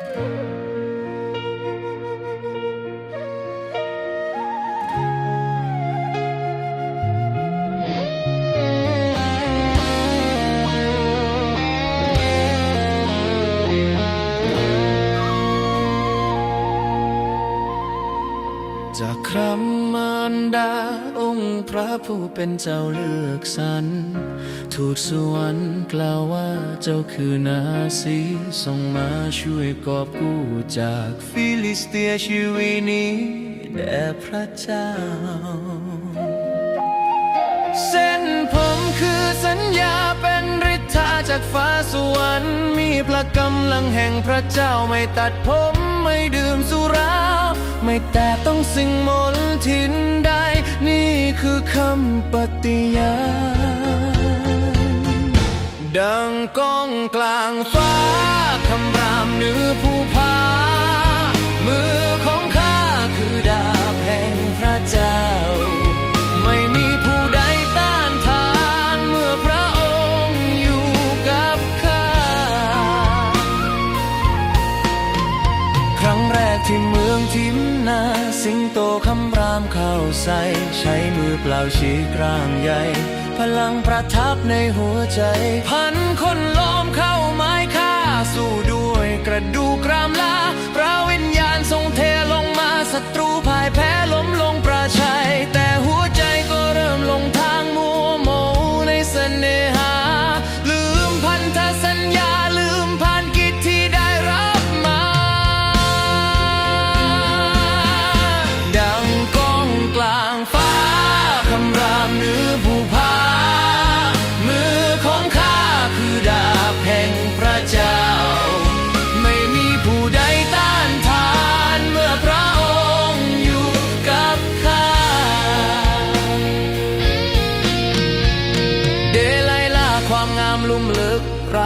Música จากคำมมารดาองค์พระผู้เป็นเจ้าเลือกสรรทูตสวรรค์กล่าวว่าเจ้าคือนาสีส่งมาช่วยกอบกู้จากฟิลิสเตียชีวินี้แด่พระเจ้า เส้นผมคือสัญญาเป็นฤทธาจากฟ้าสวรรค์ มีพระกำลังแห่งพระเจ้าไม่ตัดผมไม่ดื่มสุรา ไม่แต่ต้องสิ่งมนทินได้ นี่คือคำปฏิญาณ ดังก้องกลางฟ้าคำรามเหนือภู คำรามเข้าใส่ใช้มือเปล่าชี้กลางใหญ่ พลังประทับในหัวใจ พันคนล้อมเข้าไม้ข้า ค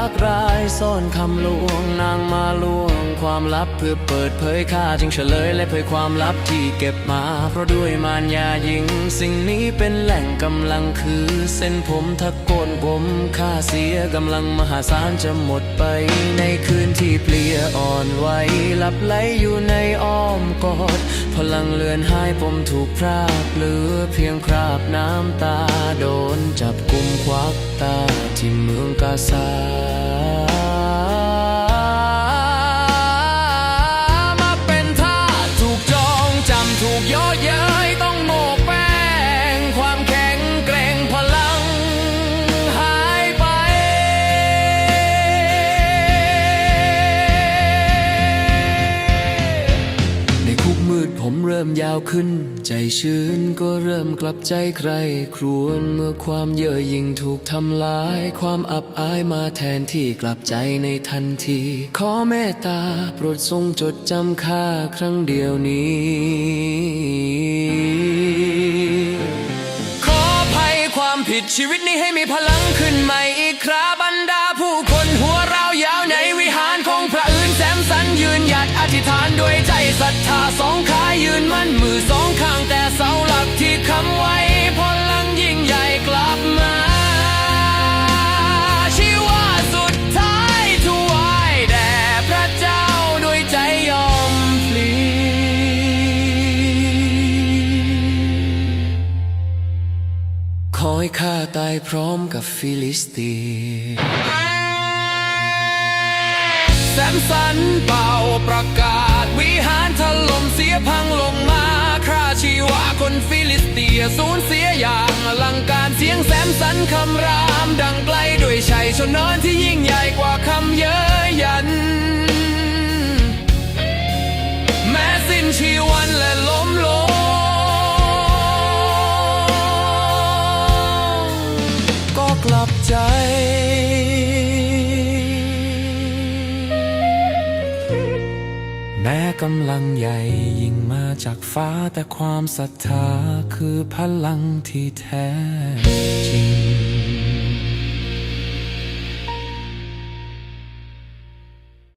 ว ร้ายซ่อนคำลวงนางมาลวง ความลับเพื่อเปิดเผยข้าจึงเฉลยและเผยความลับที่เก็บมา เพราะด้วยมารยาหญิง สิ่งนี้เป็นแหล่งกำลังคือ เส้นผมทักโกนผมค่าเสียกำลังมหาศาลจะหมดไป ในคืนที่เพลียอ่อนไหวหลับไหลอยู่ในอ้อมกอด พลังเลือนหายผมถูกพรากเหลือเพียงคราบน้ำตาโดนจับกุมควักตาที่เมืองกาซาำถู ขึ้น ใจชื้นก็เริ่มกลับใจใคร ครวญเมื่อความเย่อหยิ่งถูกทำลาย ความอับอายมาแทนที่กลับใจในทันที ขอเมตตาโปรดทรงจดจำข้าครั้งเดียวนี้ขออภัยความผิดชีวิตนี้ให้มีพลังขึ้นใหม่ อยข้าตายพร้อมกับฟิลิสเตียแซมสันเป่าประกาศ วิหารถล่มเสียพังลงมาคราชีวาคนฟิลิสเตียสูญเสียอย่างอลังการเสียงแซมสันค กำลังใหญ่ยิ่งมาจากฟ้าแต่ความศรัทธาคือพลังที่แท้จริง